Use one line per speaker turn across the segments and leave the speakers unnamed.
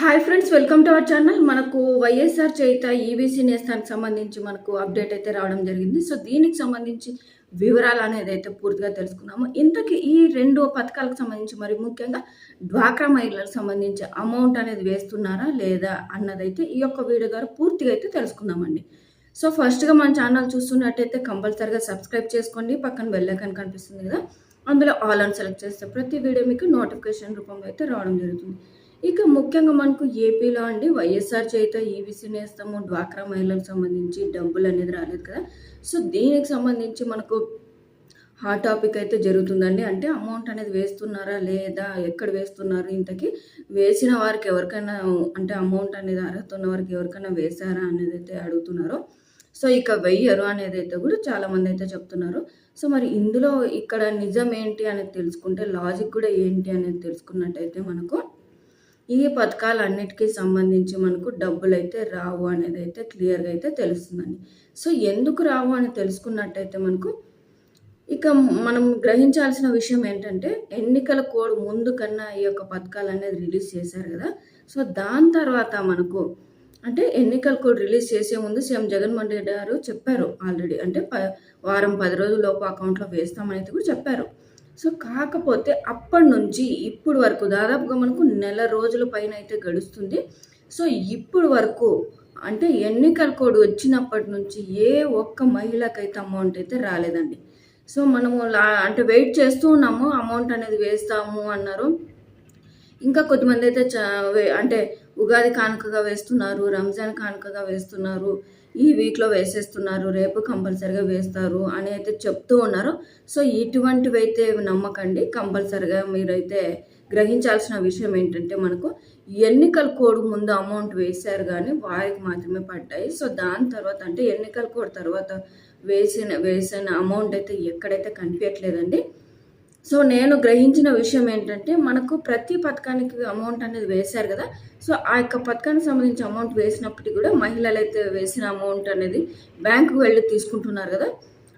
Hi friends welcome to our channel మనకు YSR చేత EVC నేస్తానికి సంబంధించి మనకు అప్డేట్ అయితే రావడం జరిగింది. సో దీనికి సంబంధించి వివరాలు అనేది అయితే పూర్తిగా తెలుసుకున్నాము. ఇంతకీ ఈ రెండు పథకాలకు సంబంధించి మరి ముఖ్యంగా డ్వాక్రా మహిళలకు సంబంధించి అమౌంట్ అనేది వేస్తున్నారా లేదా అన్నదైతే ఈ యొక్క వీడియో ద్వారా పూర్తిగా అయితే తెలుసుకుందామండి. సో ఫస్ట్గా మన ఛానల్ చూస్తున్నట్టయితే కంపల్సరీగా సబ్స్క్రైబ్ చేసుకోండి. పక్కన బెల్లైకన్ కనిపిస్తుంది కదా అందులో ఆల్ అని సెలెక్ట్ చేస్తే ప్రతి వీడియో మీకు నోటిఫికేషన్ రూపంలో అయితే రావడం జరుగుతుంది. ఇక ముఖ్యంగా మనకు ఏపీలో అండి వైఎస్ఆర్ చేత ఈవీసీ నేస్తాము డ్వాక్రా మహిళలకు సంబంధించి డబ్బులు అనేది రాలేదు కదా. సో దీనికి సంబంధించి మనకు హాట్ టాపిక్ అయితే జరుగుతుందండి. అంటే అమౌంట్ అనేది వేస్తున్నారా లేదా ఎక్కడ వేస్తున్నారు? ఇంతకీ వేసిన వారికి ఎవరికైనా అంటే అమౌంట్ అనేది అర్హత ఉన్న వారికి ఎవరికైనా వేశారా అనేది అయితే అడుగుతున్నారు. సో ఇక వెయ్యరు అనేది అయితే కూడా చాలామంది అయితే చెప్తున్నారు. సో మరి ఇందులో ఇక్కడ నిజం ఏంటి అనేది తెలుసుకుంటే లాజిక్ కూడా ఏంటి అనేది తెలుసుకున్నట్టయితే మనకు ఈ పథకాలన్నిటికీ సంబంధించి మనకు డబ్బులు అయితే రావు అనేది అయితే క్లియర్గా అయితే తెలుస్తుందండి. సో ఎందుకు రావు అని తెలుసుకున్నట్టయితే మనకు ఇక మనం గ్రహించాల్సిన విషయం ఏంటంటే ఎన్నికల కోడ్ ముందు కన్నా ఈ యొక్క పథకాలు అనేది రిలీజ్ చేశారు కదా. సో దాని తర్వాత మనకు అంటే ఎన్నికల కోడ్ రిలీజ్ చేసే ముందు సీఎం జగన్మోహన్ రెడ్డి గారు చెప్పారు ఆల్రెడీ. అంటే ప వారం పది రోజుల లోపు అకౌంట్లో వేస్తామని అయితే కూడా చెప్పారు. సో కాకపోతే అప్పటి నుంచి ఇప్పుడు వరకు దాదాపుగా మనకు నెల రోజుల పైన అయితే గడుస్తుంది. సో ఇప్పుడు వరకు అంటే ఎన్నికల కోడ్ వచ్చినప్పటి నుంచి ఏ ఒక్క మహిళకైతే అమౌంట్ అయితే రాలేదండి. సో మనము లా అంటే వెయిట్ చేస్తూ ఉన్నాము అమౌంట్ అనేది వేస్తాము అన్నారు. ఇంకా కొద్దిమంది అయితే అంటే ఉగాది కానుకగా వేస్తున్నారు రంజాన్ కానుకగా వేస్తున్నారు. ఈ వీక్లో వేసేస్తున్నారు రేపు కంపల్సరిగా వేస్తారు అని అయితే చెప్తూ ఉన్నారు. సో ఇటువంటివి అయితే నమ్మకండి. కంపల్సరిగా మీరైతే గ్రహించాల్సిన విషయం ఏంటంటే మనకు ఎన్నికల కోడ్ ముందు అమౌంట్ వేశారు కానీ వారికి మాత్రమే పడ్డాయి. సో దాని తర్వాత అంటే ఎన్నికల కోడ్ తర్వాత వేసిన వేసిన అమౌంట్ అయితే ఎక్కడైతే కనిపించట్లేదండి. సో నేను గ్రహించిన విషయం ఏంటంటే మనకు ప్రతి పథకానికి అమౌంట్ అనేది వేశారు కదా. సో ఆ యొక్క పథకానికి సంబంధించి అమౌంట్ వేసినప్పటికీ కూడా మహిళలు అయితే వేసిన అమౌంట్ అనేది బ్యాంకుకు వెళ్ళి తీసుకుంటున్నారు కదా.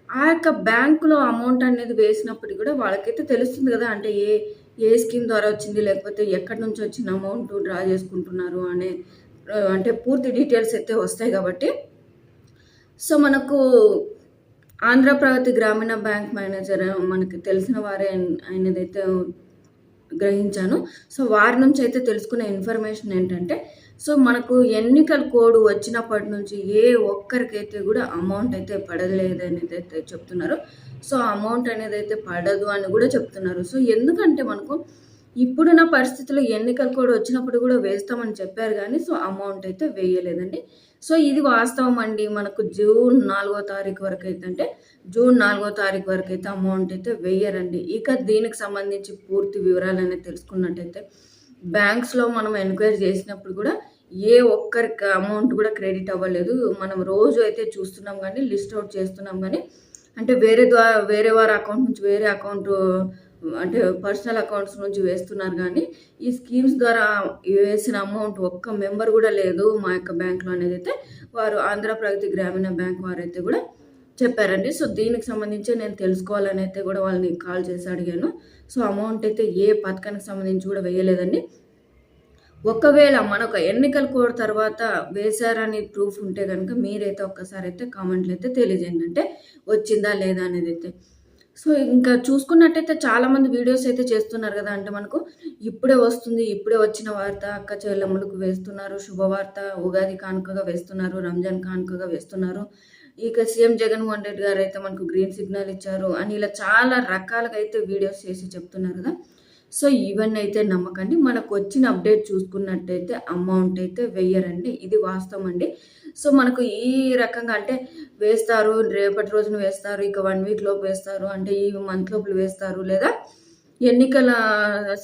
ఆ యొక్క బ్యాంకులో అమౌంట్ అనేది వేసినప్పటికీ కూడా వాళ్ళకైతే తెలుస్తుంది కదా అంటే ఏ ఏ స్కీమ్ ద్వారా వచ్చింది లేకపోతే ఎక్కడి నుంచి వచ్చిన అమౌంట్ డ్రా చేసుకుంటున్నారు అనే అంటే పూర్తి డీటెయిల్స్ అయితే వస్తాయి కాబట్టి. సో మనకు ఆంధ్రప్రగతి గ్రామీణ బ్యాంక్ మేనేజర్ మనకి తెలిసిన వారే ఆయనదైతే గ్రహించాను. సో వారి నుంచి అయితే తెలుసుకునే ఇన్ఫర్మేషన్ ఏంటంటే సో మనకు ఎన్నికల కోడ్ వచ్చినప్పటి నుంచి ఏ ఒక్కరికైతే కూడా అమౌంట్ అయితే పడలేదు అనేది అయితే చెప్తున్నారు. సో అమౌంట్ అనేది అయితే పడదు అని కూడా చెప్తున్నారు. సో ఎందుకంటే మనకు ఇప్పుడున్న పరిస్థితుల్లో ఎన్నికలు కూడా వచ్చినప్పుడు కూడా వేస్తామని చెప్పారు కానీ సో అమౌంట్ అయితే వేయలేదండి. సో ఇది వాస్తవం అండి. మనకు జూన్ నాలుగో తారీఖు వరకు అయితే అంటే జూన్ నాలుగో తారీఖు వరకు అయితే అమౌంట్ అయితే వేయరండి. ఇక దీనికి సంబంధించి పూర్తి వివరాలు అనేది తెలుసుకున్నట్టయితే బ్యాంక్స్లో మనం ఎంక్వైరీ చేసినప్పుడు కూడా ఏ ఒక్కరికి అమౌంట్ కూడా క్రెడిట్ అవ్వలేదు. మనం రోజు అయితే చూస్తున్నాం కానీ లిస్ట్ అవుట్ చేస్తున్నాం కానీ అంటే వేరే ద్వారా వేరే వారి అకౌంట్ నుంచి వేరే అకౌంట్ అంటే పర్సనల్ అకౌంట్స్ నుంచి వేస్తున్నారు కానీ ఈ స్కీమ్స్ ద్వారా వేసిన అమౌంట్ ఒక్క మెంబర్ కూడా లేదు మా యొక్క బ్యాంక్లో అనేది అయితే వారు ఆంధ్రప్రగతి గ్రామీణ బ్యాంక్ వారైతే కూడా చెప్పారండి. సో దీనికి సంబంధించి నేను తెలుసుకోవాలని అయితే కూడా వాళ్ళని కాల్ చేసి అడిగాను. సో అమౌంట్ అయితే ఏ పథకానికి సంబంధించి కూడా వేయలేదండి. ఒకవేళ మనకు ఎన్నికల కోడ్ తర్వాత వేశారని ప్రూఫ్ ఉంటే కనుక మీరైతే ఒక్కసారి అయితే కామెంట్లు అయితే తెలియజేయండి. అంటే వచ్చిందా లేదా అనేది అయితే. సో ఇంకా చూసుకున్నట్టయితే చాలామంది వీడియోస్ అయితే చేస్తున్నారు కదా అంటే మనకు ఇప్పుడే వస్తుంది ఇప్పుడే వచ్చిన వార్త అక్క చెల్లెమ్మలకు వేస్తున్నారు శుభవార్త ఉగాది కానుకగా వేస్తున్నారు రంజాన్ కానుకగా వేస్తున్నారు. ఇక సీఎం జగన్మోహన్ రెడ్డి గారు అయితే మనకు గ్రీన్ సిగ్నల్ ఇచ్చారు అని ఇలా చాలా రకాలుగా అయితే వీడియోస్ చేసి చెప్తున్నారు కదా. సో ఇవన్నీ అయితే నమ్మకండి. మనకు వచ్చిన అప్డేట్ చూసుకున్నట్టయితే అమౌంట్ అయితే వెయ్యరండి ఇది వాస్తవం అండి. సో మనకు ఈ రకంగా అంటే వేస్తారు రేపటి రోజున వేస్తారు ఇక వన్ వీక్ లోపు వేస్తారు అంటే ఈ మంత్ లోపల వేస్తారు లేదా ఎన్నికల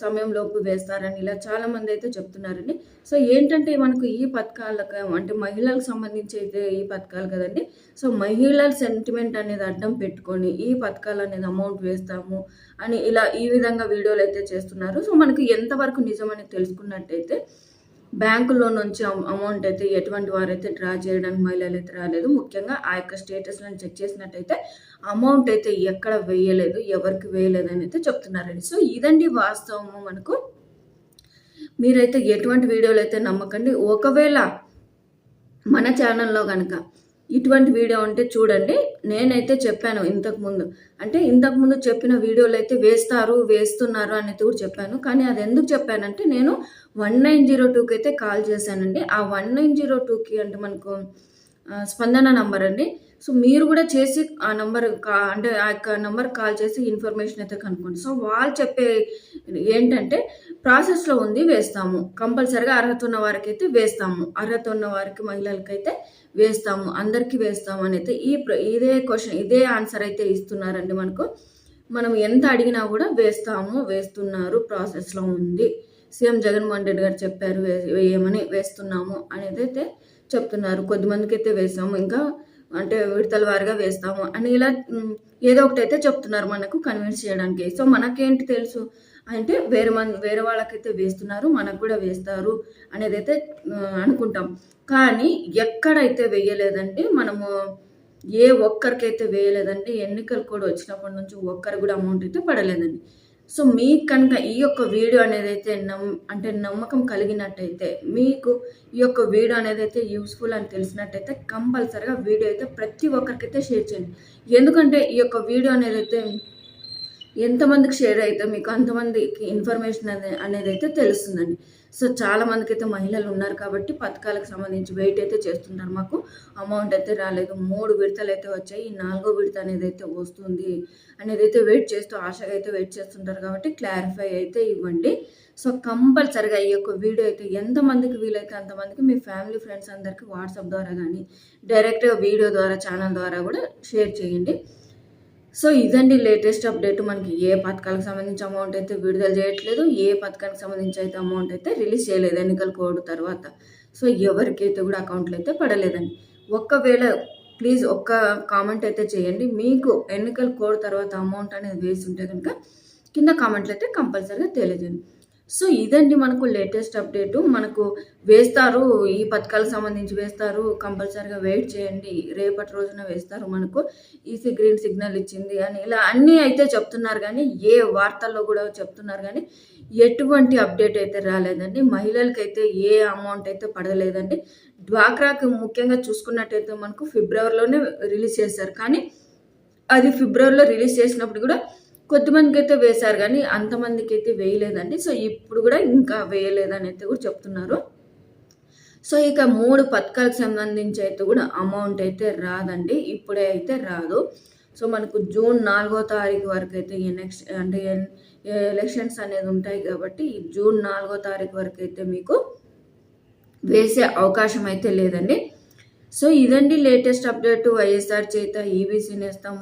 సమయంలోపు వేస్తారని ఇలా చాలామంది అయితే చెప్తున్నారండి. సో ఏంటంటే మనకు ఈ పథకాలకు అంటే మహిళలకు సంబంధించి అయితే ఈ పథకాలు కదండి. సో మహిళల సెంటిమెంట్ అనేది అడ్డం పెట్టుకొని ఈ పథకాలు అనేది అమౌంట్ వేస్తాము అని ఇలా ఈ విధంగా వీడియోలు అయితే చేస్తున్నారు. సో మనకు ఎంతవరకు నిజమని తెలుసుకున్నట్టయితే బ్యాంకులో నుంచి అమౌంట్ అయితే ఎటువంటి వారైతే డ్రా చేయడానికి మహిళలు అయితే రాలేదు. ముఖ్యంగా ఆ యొక్క స్టేటస్లను చెక్ చేసినట్టయితే అమౌంట్ అయితే ఎక్కడ వేయలేదు ఎవరికి వేయలేదు అని అయితే చెప్తున్నారండి. సో ఇదండి వాస్తవము మనకు. మీరైతే ఎటువంటి వీడియోలు అయితే నమ్మకండి. ఒకవేళ మన ఛానల్లో కనుక ఇటువంటి వీడియో ఉంటే చూడండి. నేనైతే చెప్పాను ఇంతకుముందు అంటే ఇంతకుముందు చెప్పిన వీడియోలు అయితే వేస్తారు వేస్తున్నారు అనేది కూడా చెప్పాను. కానీ అది ఎందుకు చెప్పానంటే నేను వన్ నైన్ జీరో టూకి అయితే కాల్ చేశానండి. ఆ వన్ నైన్ జీరో టూకి అంటే మనకు స్పందన నంబర్ అండి. సో మీరు కూడా చేసి ఆ నెంబర్ కా అంటే ఆ యొక్క నెంబర్ కాల్ చేసి ఇన్ఫర్మేషన్ అయితే కనుక్కోండి. సో వాళ్ళు చెప్పే ఏంటంటే ప్రాసెస్లో ఉంది వేస్తాము. కంపల్సరిగా అర్హత ఉన్న వారికి అయితే వేస్తాము. అర్హత ఉన్న వారికి మహిళలకైతే వేస్తాము. అందరికీ వేస్తాము అని అయితే ఈ ప్ర- ఇదే క్వశ్చన్ ఇదే ఆన్సర్ అయితే ఇస్తున్నారండి మనకు. మనం ఎంత అడిగినా కూడా వేస్తాము వేస్తున్నారు ప్రాసెస్లో ఉంది. సీఎం జగన్మోహన్ రెడ్డి గారు చెప్పారు వేయమని వేస్తున్నాము అనేది అయితే చెప్తున్నారు. కొద్దిమందికి అయితే వేసాము. ఇంకా అంటే విడతల వారిగా వేస్తాము. అని ఇలా ఏదో ఒకటి అయితే చెప్తున్నారు మనకు కన్విన్స్ చేయడానికి. సో మనకేంటి తెలుసు అంటే వేరే మంది వేరే వాళ్ళకైతే వేస్తున్నారు మనకు కూడా వేస్తారు అనేది అయితే అనుకుంటాం. కానీ ఎక్కడైతే వేయలేదంటే మనము ఏ ఒక్కరికైతే వేయలేదండి ఎన్నికలు కూడా వచ్చినప్పటి నుంచి ఒక్కరు కూడా అమౌంట్ అయితే పడలేదండి. సో మీకు కనుక ఈ యొక్క వీడియో అనేది అయితే నమ్ అంటే నమ్మకం కలిగినట్టయితే మీకు ఈ యొక్క వీడియో అనేది అయితే యూస్ఫుల్ అని తెలిసినట్టయితే కంపల్సరిగా వీడియో అయితే ప్రతి ఒక్కరికైతే షేర్ చేయండి. ఎందుకంటే ఈ యొక్క వీడియో అనేది అయితే ఎంతమందికి షేర్ అయితే మీకు అంతమందికి ఇన్ఫర్మేషన్ అనేది అయితే తెలుస్తుందండి. సో చాలా మందికి అయితే మహిళలు ఉన్నారు కాబట్టి పథకాలకు సంబంధించి వెయిట్ అయితే చేస్తున్నారు మాకు అమౌంట్ అయితే రాలేదు. మూడు విడతలు అయితే వచ్చాయి. నాలుగో విడత అనేది అయితే వస్తుంది అనేది అయితే వెయిట్ చేస్తూ ఆశగా అయితే వెయిట్ చేస్తుంటారు కాబట్టి క్లారిఫై అయితే ఇవ్వండి. సో కంపల్సరిగా ఈ యొక్క వీడియో అయితే ఎంతమందికి వీలైతే అంతమందికి మీ ఫ్యామిలీ ఫ్రెండ్స్ అందరికీ వాట్సాప్ ద్వారా కానీ డైరెక్ట్గా వీడియో ద్వారా ఛానల్ ద్వారా కూడా షేర్ చేయండి. సో ఇదండి లేటెస్ట్ అప్డేట్. మనకి ఏ పథకాలకు సంబంధించి అమౌంట్ అయితే విడుదల చేయట్లేదు ఏ పథకానికి సంబంధించి అయితే అమౌంట్ అయితే రిలీజ్ చేయలేదు ఎన్నికల కోడ్ తర్వాత. సో ఎవరికైతే కూడా అకౌంట్లో అయితే పడలేదండి. ఒక్కవేళ ప్లీజ్ ఒక్క కామెంట్ అయితే చేయండి. మీకు ఎన్నికల కోడ్ తర్వాత అమౌంట్ అనేది వేసి ఉంటే కనుక కింద కామెంట్లు అయితే కంపల్సరీగా తెలియజేయండి. సో ఇదండి మనకు లేటెస్ట్ అప్డేటు. మనకు వేస్తారు ఈ పథకాలకు సంబంధించి వేస్తారు కంపల్సరీగా వెయిట్ చేయండి. రేపటి రోజున వేస్తారు మనకు. ఈసీ గ్రీన్ సిగ్నల్ ఇచ్చింది అని ఇలా అన్నీ అయితే చెప్తున్నారు కానీ ఏ వార్తల్లో కూడా చెప్తున్నారు కానీ ఎటువంటి అప్డేట్ అయితే రాలేదండి. మహిళలకైతే ఏ అమౌంట్ అయితే పడలేదండి. డ్వాక్రాకి ముఖ్యంగా చూసుకున్నట్టయితే మనకు ఫిబ్రవరిలోనే రిలీజ్ చేశారు. కానీ అది ఫిబ్రవరిలో రిలీజ్ చేసినప్పుడు కూడా కొద్దిమందికి అయితే వేశారు కానీ అంతమందికి అయితే వేయలేదండి. సో ఇప్పుడు కూడా ఇంకా వేయలేదని అయితే కూడా చెప్తున్నారు. సో ఇక మూడు పథకాలకు సంబంధించి అయితే కూడా అమౌంట్ అయితే రాదండి. ఇప్పుడే అయితే రాదు. సో మనకు జూన్ నాలుగో తారీఖు వరకు అయితే ఈ నెక్స్ట్ అంటే ఎన్- ఎలక్షన్స్ అనేది ఉంటాయి కాబట్టి ఈ జూన్ నాలుగో తారీఖు వరకు అయితే మీకు వేసే అవకాశం అయితే లేదండి. సో ఇదండి లేటెస్ట్ అప్డేట్ వైఎస్ఆర్ చేత ఈబీసీ నేస్తాం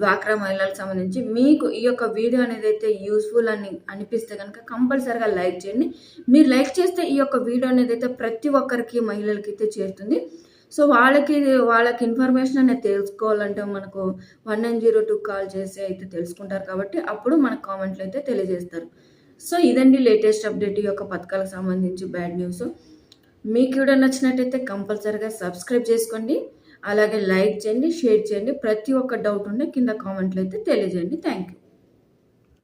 డ్వాక్రా మహిళలకు సంబంధించి. మీకు ఈ యొక్క వీడియో అనేది అయితే యూస్ఫుల్ అని అనిపిస్తే కనుక కంపల్సరీగా లైక్ చేయండి. మీరు లైక్ చేస్తే ఈ యొక్క వీడియో అనేది అయితే ప్రతి ఒక్కరికి మహిళలకి అయితే చేరుతుంది. సో వాళ్ళకి వాళ్ళకి ఇన్ఫర్మేషన్ అనేది తెలుసుకోవాలంటే మనకు one nine zero two call చేసి అయితే తెలుసుకుంటారు కాబట్టి అప్పుడు మన కామెంట్లు అయితే తెలియజేస్తారు. సో ఇదండి లేటెస్ట్ అప్డేట్ ఈ యొక్క పథకాలకు సంబంధించి బ్యాడ్ న్యూస్. మీకు కూడా నచ్చినట్టయితే కంపల్సరీగా సబ్స్క్రైబ్ చేసుకోండి. అలాగే లైక్ చేయండి షేర్ చేయండి. ప్రతి ఒక్క డౌట్ ఉంటే కింద కామెంట్లు అయితే తెలియజేయండి. Thank you